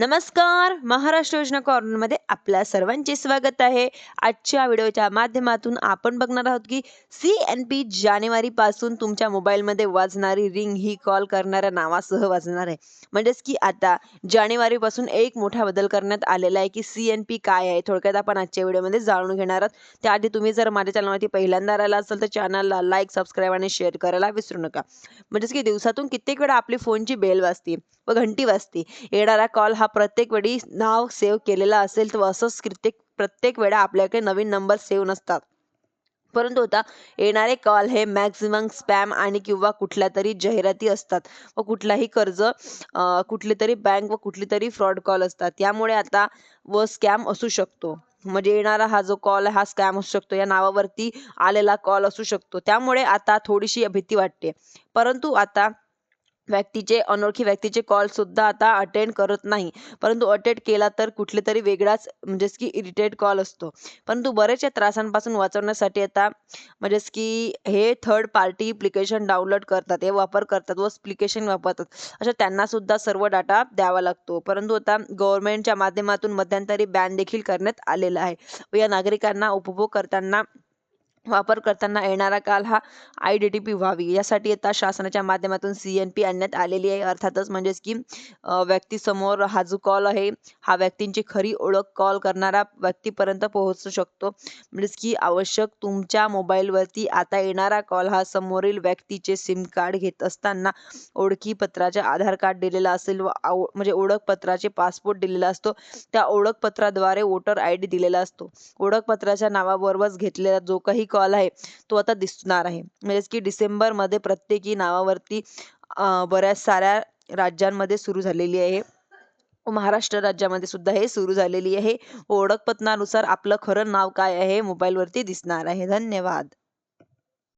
नमस्कार. महाराष्ट्र योजना कॉर्नरमध्ये आपल्या सर्वांचे स्वागत आहे. आजच्या व्हिडिओच्या माध्यमातून आपण बघणार आहोत की सी एन पी जानेवारीपासून तुमच्या मोबाईलमध्ये वाजणारी रिंग ही कॉल करणाऱ्या नावासह वाजणार आहे. म्हणजेच की आता जानेवारीपासून एक मोठा बदल करण्यात आलेला आहे की सी एन पी काय आहे थोडक्यात आपण आजच्या व्हिडिओमध्ये जाणून घेणार आहोत. त्याआधी तुम्ही जर माझ्या चॅनलवरती पहिल्यांदा आला असाल तर चॅनलला लाईक सबस्क्राईब आणि शेअर करायला विसरू नका. म्हणजेच की दिवसातून कित्येक वेळा आपली फोनची बेल वाजते व घंटी वाजते. येणारा कॉल हा प्रत्येक वेळी नाव सेव्ह केलेला असेल तर असंच कित्येक प्रत्येक वेळा आपल्याकडे नवीन नंबर सेव्ह नसतात. परंतु आता येणारे कॉल हे मॅक्झिमम स्पॅम आणि किंवा कुठल्या तरी जाहिराती असतात. व कुठलाही कर्ज कुठली तरी बँक व कुठली तरी फ्रॉड कॉल असतात. त्यामुळे आता व स्कॅम असू शकतो. म्हणजे येणारा हा जो कॉल आहे हा स्कॅम असू शकतो. या नावावरती आलेला कॉल असू शकतो. त्यामुळे आता थोडीशी भीती वाटते. परंतु आता व्यक्तीचे अनोळखी व्यक्तीचे कॉल सुद्धा आता अटेंड करत नाही. परंतु अटेंड केला तर कुठले तरी वेगळाच म्हणजेच की इरिटेट कॉल असतो. परंतु बरेचशा त्रासांपासून वाचवण्यासाठी आता म्हणजेच की हे थर्ड पार्टी ॲप्लिकेशन डाउनलोड करतात हे वापर करतात व ॲप्लिकेशन वापरतात. अशा त्यांना सुद्धा सर्व डाटा द्यावा लागतो. परंतु आता गव्हर्नमेंटच्या माध्यमातून मध्यंतरी बॅन देखील करण्यात आलेला आहे. व या नागरिकांना उपभोग करताना वापर करताना येणारा काल हा आय डी टी पी व्हावी यासाठी आता शासनाच्या माध्यमातून सी एन पी आणण्यात आलेली आहे. अर्थातच म्हणजेच की व्यक्तीसमोर हा जो कॉल आहे हा व्यक्तींची खरी ओळख कॉल करणारा व्यक्तीपर्यंत पोहोचू शकतो. म्हणजेच की आवश्यक तुमच्या मोबाईलवरती आता येणारा कॉल हा समोरील व्यक्तीचे सिम कार्ड घेत असताना ओळखीपत्राचे आधार कार्ड दिलेला असेल व आव- म्हणजे ओळखपत्राचे पासपोर्ट दिलेला असतो. त्या ओळखपत्राद्वारे वोटर आय डी दिलेला असतो. ओळखपत्राच्या नावाबरोबरच घेतलेला जो काही कॉल आहे. तो आता दिसणार आहे. म्हणजेच की डिसेंबरमध्ये प्रत्येकी नावावरती बऱ्याच साऱ्या राज्यांमध्ये सुरू झालेली आहे. महाराष्ट्र राज्यामध्ये सुद्धा हे सुरू झालेली आहे. ओळखपत्रानुसार आपलं खरं नाव काय आहे मोबाईलवरती दिसणार आहे. धन्यवाद.